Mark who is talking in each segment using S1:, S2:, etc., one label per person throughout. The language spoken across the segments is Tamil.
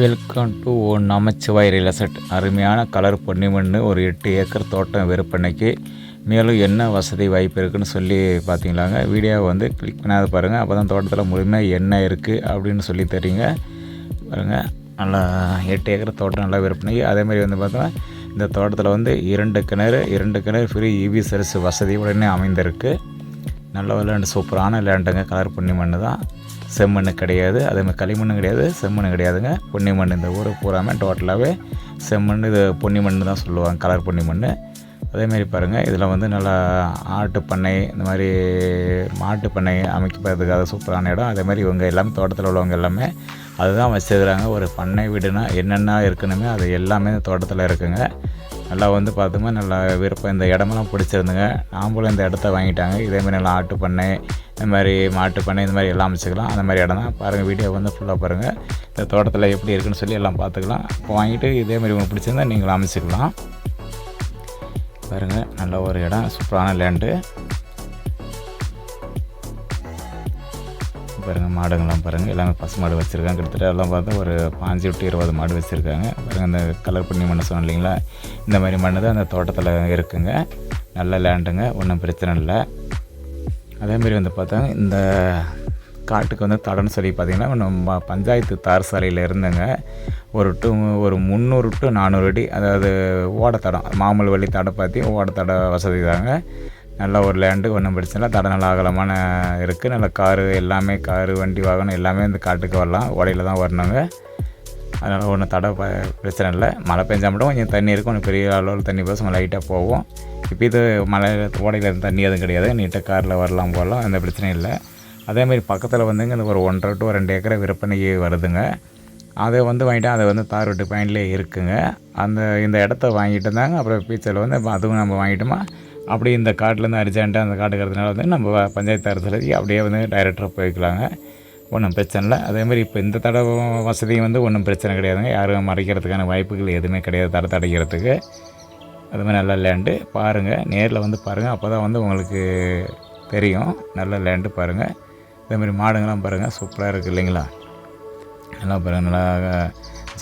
S1: Welcome to O Namachivaya real estate அருமையான கலர் பொன்னிமண்ணு ஒரு எட்டு ஏக்கர் தோட்டம் விற்பனைக்கு. மேலும் என்ன வசதி வாய்ப்பு இருக்குன்னு சொல்லி பார்த்தீங்களாங்க. வீடியோவை வந்து கிளிக் பண்ணாத பாருங்கள் அப்போ தான் தோட்டத்தில் முழுமையாக என்ன இருக்குது அப்படின்னு சொல்லி தெரியுங்க. பாருங்கள் நல்லா எட்டு ஏக்கர் தோட்டம் நல்லா விற்பனைக்கு அதேமாதிரி வந்து பார்த்தோன்னா இந்த தோட்டத்தில் வந்து இரண்டு கிணறு இரண்டு கிணறு ஃப்ரீ இவி சர்வீஸ் வசதி உடனே அமைந்திருக்கு. நல்ல விளையாண்டு சூப்பரான லேண்டுங்க கலர் பொன்னி மண் தான். செம்மண் கிடையாது. அதேமாதிரி களிமண்ணும் கிடையாது. செம்மண் கிடையாதுங்க. பொன்னி மண் இந்த ஊரை பூராமே டோட்டலாகவே செம்மண் இது பொன்னி மண் தான் சொல்லுவாங்க கலர் பொன்னி மண் அதேமாரி பாருங்கள் இதில் வந்து நல்லா ஆட்டு பண்ணை இந்த மாதிரி மாட்டு பண்ணை அமைக்கிறதுக்காக சூப்பரான இடம். அதே மாதிரி இவங்க எல்லாமே தோட்டத்தில் உள்ளவங்க எல்லாமே அதுதான் வச்சுருக்குறாங்க ஒரு பண்ணை வீடுனா என்னென்ன இருக்கணுமே அது எல்லாமே தோட்டத்தில் இருக்குங்க. நல்லா வந்து பார்த்தோமா நல்லா விருப்பம். இந்த இடமெல்லாம் பிடிச்சிருந்துங்க. நாம்பளும் இந்த இடத்த வாங்கிட்டாங்க. இதேமாதிரி நல்லா ஆட்டு பண்ணை இந்த மாதிரி மாட்டு பண்ணை இந்த மாதிரி எல்லாம் அமைச்சிக்கலாம் அந்த மாதிரி இடம் தான் பாருங்கள் வீடியோ வந்து ஃபுல்லாக பாருங்கள் இந்த தோட்டத்தில் எப்படி இருக்குன்னு சொல்லி எல்லாம் பார்த்துக்கலாம். இப்போ வாங்கிட்டு இதேமாதிரி உங்களுக்கு பிடிச்சிருந்தா நீங்களும் அமைச்சிக்கலாம். பாருங்கள் நல்ல ஒரு இடம். சூப்பரான லேண்டு பாருங்கள் மாடுங்கள்லாம் பாருங்கள் எல்லாமே பசு மாடு வச்சுருக்காங்க. கிட்டத்தட்ட எல்லாம் பார்த்தா ஒரு பாஞ்சு விட்டு இருபது மாடு வச்சுருக்காங்க. பாருங்கள் அந்த கலர் பண்ணி மண்ணை சொன்னோம் இல்லைங்களா? இந்த மாதிரி மண்ணு தான் அந்த தோட்டத்தில் இருக்குங்க. நல்ல லேண்டுங்க ஒன்றும் பிரச்சனை இல்லை. அதேமாரி வந்து பார்த்தா இந்த காட்டுக்கு வந்து தடன்னு சொல்லி பார்த்திங்கன்னா நம்ம பஞ்சாயத்து தார் சாலையில் இருந்துங்க. ஒரு டு ஒரு முந்நூறு டு நானூறு அடி அதாவது ஓடத்தடம் மாமூல் வழி தடை பார்த்தி ஓடத்தட வசதி தாங்க. நல்ல ஒரு லேண்டு ஒன்றும் பிரச்சனை இல்லை தடநல நல்ல அகலமான இருக்குது நல்ல காரு எல்லாமே காரு வண்டி வாகனம் எல்லாமே இந்த காட்டுக்கு வரலாம். உடையில தான் வரணுங்க. அதனால் ஒன்றும் தடை பிரச்சனை இல்லை. மழை பெஞ்சால் மட்டும் கொஞ்சம் தண்ணி இருக்கும். கொஞ்சம் பெரிய அளவில் தண்ணி பசங்க லைட்டாக போவோம். இப்போ இது மழை ஓடையில் தண்ணி எதுவும் கிடையாது. நீட்டாக காரில் வரலாம் போகலாம். எந்த பிரச்சனையும் இல்லை. அதேமாதிரி பக்கத்தில் வந்துங்க இந்த ஒரு ஒன்றரை டு ரெண்டு ஏக்கரை விற்பனைக்கு வருதுங்க. அதை வந்து வாங்கிட்டு அதை வந்து தார் வெட்டு பாயிண்ட்லேயே இருக்குங்க. அந்த இந்த இடத்த வாங்கிட்டு இருந்தாங்க அப்புறம் பீச்சில் வந்து அதுவும் நம்ம வாங்கிட்டோமா அப்படி இந்த காட்டிலேருந்து அர்ஜெண்ட்டாக அந்த காட்டுக்கிறதுனால வந்து நம்ம பஞ்சாயத்து அரசுக்கு அப்படியே வந்து டைரக்டராக போய்க்கலாங்க. ஒன்றும் பிரச்சனை இல்லை. அதேமாதிரி இப்போ இந்த தடை வசதியும் வந்து ஒன்றும் பிரச்சனை கிடையாதுங்க. யாரும் மறைக்கிறதுக்கான வாய்ப்புகள் எதுவுமே கிடையாது தடை தடைக்கிறதுக்கு. அது மாதிரி நல்ல லேண்டு பாருங்கள் நேரில் வந்து பாருங்கள் அப்போ தான் வந்து உங்களுக்கு தெரியும். நல்ல லேண்டு பாருங்கள் இதேமாதிரி மாடுங்கள்லாம் பாருங்கள் சூப்பராக இருக்குது இல்லைங்களா? நல்லா பாருங்கள் நல்லா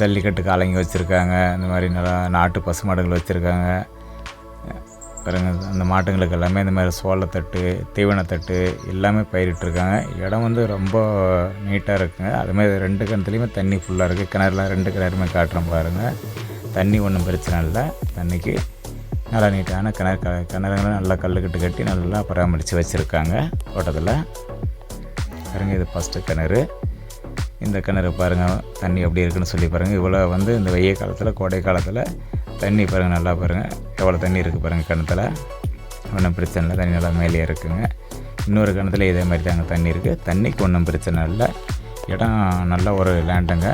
S1: ஜல்லிக்கட்டு காளைங்க வச்சுருக்காங்க. இந்த மாதிரி நல்லா நாட்டு பசு மாடுகள் வச்சுருக்காங்க. பாருங்கள் அந்த மாட்டுங்களுக்கு எல்லாமே இந்த மாதிரி சோளத்தட்டு தீவனத்தட்டு எல்லாமே பயிரிட்டிருக்காங்க. இடம் வந்து ரொம்ப நீட்டாக இருக்குங்க. அதுமாதிரி ரெண்டு கிணத்துலையுமே தண்ணி ஃபுல்லாக இருக்குது கிணறுலாம் ரெண்டு கிணறுமே காட்டுறோம் பாருங்கள் தண்ணி ஒன்றும் பிரச்சனை இல்லை. தண்ணிக்கு நல்லா நீட்டான கிணறு க கிணறுங்களை நல்லா கல்லுக்கட்டு கட்டி நல்லா பராமரித்து வச்சுருக்காங்க தோட்டத்தில். பாருங்க இது ஃபஸ்ட்டு கிணறு. இந்த கிணறு பாருங்கள் தண்ணி எப்படி இருக்குன்னு சொல்லி பாருங்கள் இவ்வளோ வந்து இந்த வெய்ய காலத்தில் கோடை காலத்தில் தண்ணி பாருங்கள் நல்லா பாருங்கள் எவ்வளோ தண்ணி இருக்குது பாருங்கள் கிணத்துல. ஒன்றும் பிரச்சனை இல்லை தண்ணி நல்லா மேலே இருக்குங்க. இன்னொரு கிணத்துல இதே மாதிரி தாங்க தண்ணி இருக்குது தண்ணிக்கு ஒன்றும் பிரச்சனை இல்லை. இடம் நல்ல ஒரு லேண்டுங்க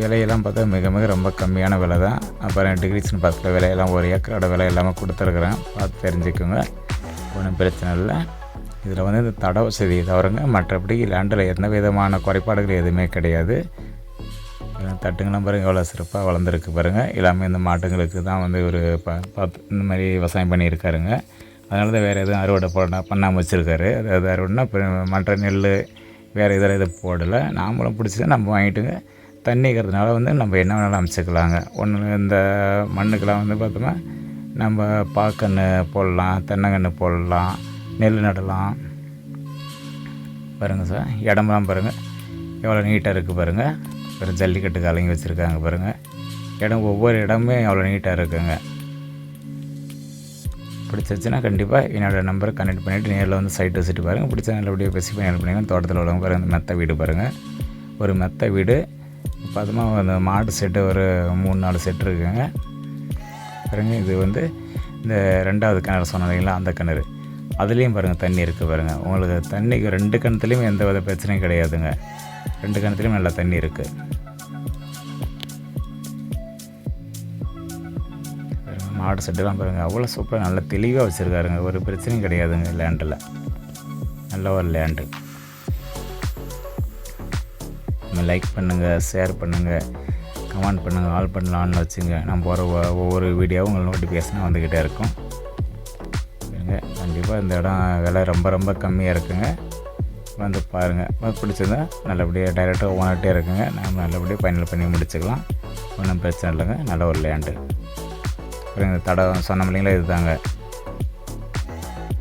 S1: விலையெல்லாம் பார்த்தா மிக மிக ரொம்ப கம்மியான விலை தான். அப்புறம் டிகிரிஸ்னு பார்த்துல விலையெல்லாம் ஒரு ஏக்கரோட விலை எல்லாமே கொடுத்துருக்குறேன். பார்த்து தெரிஞ்சுக்கோங்க. ஒன்றும் பிரச்சனை இல்லை. இதில் வந்து இந்த தட வசதி தவிரங்க மற்றபடி லேண்டில் எந்த விதமான குறைபாடுகள் எதுவுமே கிடையாது. அஹ் பாருங்கள் எவ்வளோ சிறப்பாக வளர்ந்துருக்கு பாருங்கள் எல்லாமே இந்த மாட்டுங்களுக்கு தான் வந்து ஒரு ப பார்த்து இந்த மாதிரி விவசாயம் பண்ணியிருக்காருங்க. அதனால தான் வேறு எதுவும் அறுவடை போட பண்ணாமல் வச்சுருக்காரு. அதாவது அறுவடைனா இப்போ மற்ற நெல் வேறு இதில் எதுவும் போடலை. நாமளும் பிடிச்சதை நம்ம வாங்கிட்டுங்க. தண்ணிக்கிறதுனால வந்து நம்ம என்ன வேணாலும் அமைச்சிக்கலாங்க. ஒன்று இந்த மண்ணுக்கெலாம் வந்து பார்த்தோம்னா நம்ம பாக்கன்று போடலாம் தென்னங்கன்று போடலாம் நெல் நடலாம். பாருங்கள் சார் இடமெல்லாம் பாருங்கள் எவ்வளோ நீட்டாக இருக்குது பாருங்கள் ஒரு ஜல்லிக்கட்டு கலங்கி வச்சுருக்காங்க பாருங்கள் இடம் ஒவ்வொரு இடமே அவ்வளோ நீட்டாக இருக்குங்க. பிடிச்சிருச்சுன்னா கண்டிப்பாக என்னோடய நம்பரை கனெக்ட் பண்ணிவிட்டு நேரில் வந்து சைட் வச்சுட்டு பாருங்கள் பிடிச்சா நல்லபடியாக பேசி பண்ணி பண்ணிங்க தோட்டத்தில் உள்ளவங்க பாருங்கள் மெத்த வீடு பாருங்கள் ஒரு மெத்த வீடு. பார்த்தோமா அந்த மாடு செட்டு ஒரு மூணு நாலு செட்டு இருக்குங்க. பாருங்க இது வந்து இந்த ரெண்டாவது கிணறு சொன்னீங்களா அந்த கிணறு. அதுலேயும் பாருங்கள் தண்ணி இருக்குது பாருங்கள் உங்களுக்கு தண்ணிக்கு ரெண்டு கிணத்துலேயும் எந்த வித பிரச்சனையும் கிடையாதுங்க. ரெண்டு கிணத்துலேயும் நல்லா தண்ணி இருக்குது மாடு செட்டுலாம் பாருங்கள் அவ்வளோ சூப்பராக நல்லா தெளிவாக வச்சுருக்காருங்க. ஒரு பிரச்சனையும் கிடையாதுங்க லேண்டில் நல்ல ஒரு லேண்டு லைக் பண்ணுங்கள் ஷேர் பண்ணுங்கள் கமெண்ட் பண்ணுங்கள் ஆல் பண்ணலான்னு வச்சுங்க. நான் போகிற ஒவ்வொரு வீடியோவும் உங்களுக்கு நோட்டிஃபிகேஷனாக வந்துக்கிட்டே இருக்கும். கண்டிப்பாக இந்த இடம் விலை ரொம்ப ரொம்ப கம்மியாக இருக்குங்க. வந்து பாருங்கள் பிடிச்சிருந்தா நல்லபடியாக டைரெக்டாக ஓனர்கிட்டே இருக்குங்க நம்ம நல்லபடியாக ஃபைனல் பண்ணி முடிச்சுக்கலாம். ஒன்றும் பிரச்சனை இல்லைங்க. நல்ல ஒரு லேண்டு அப்புறம் இந்த தடம் சொன்ன இல்லைங்களா இதுதாங்க.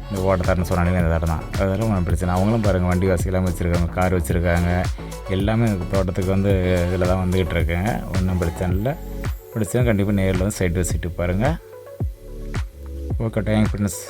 S1: இந்த ஓட்டத்தாருன்னு சொன்னாலே இந்த தடம் தான். அதெல்லாம் ஒன்றும் பிரச்சனை அவங்களும் பாருங்கள் வண்டி வசதியெல்லாம் வச்சுருக்காங்க கார் வச்சுருக்காங்க. எல்லாமே தோட்டத்துக்கு வந்து இதில் தான் வந்துக்கிட்டு இருக்குங்க. ஒன்றும் பிரச்சனை இல்லை. பிடிச்சா கண்டிப்பாக நேரில் வந்து சைட் வச்சுட்டு பாருங்கள் ஓகே தேங்க் ஃப்ரெண்ட்ஸ்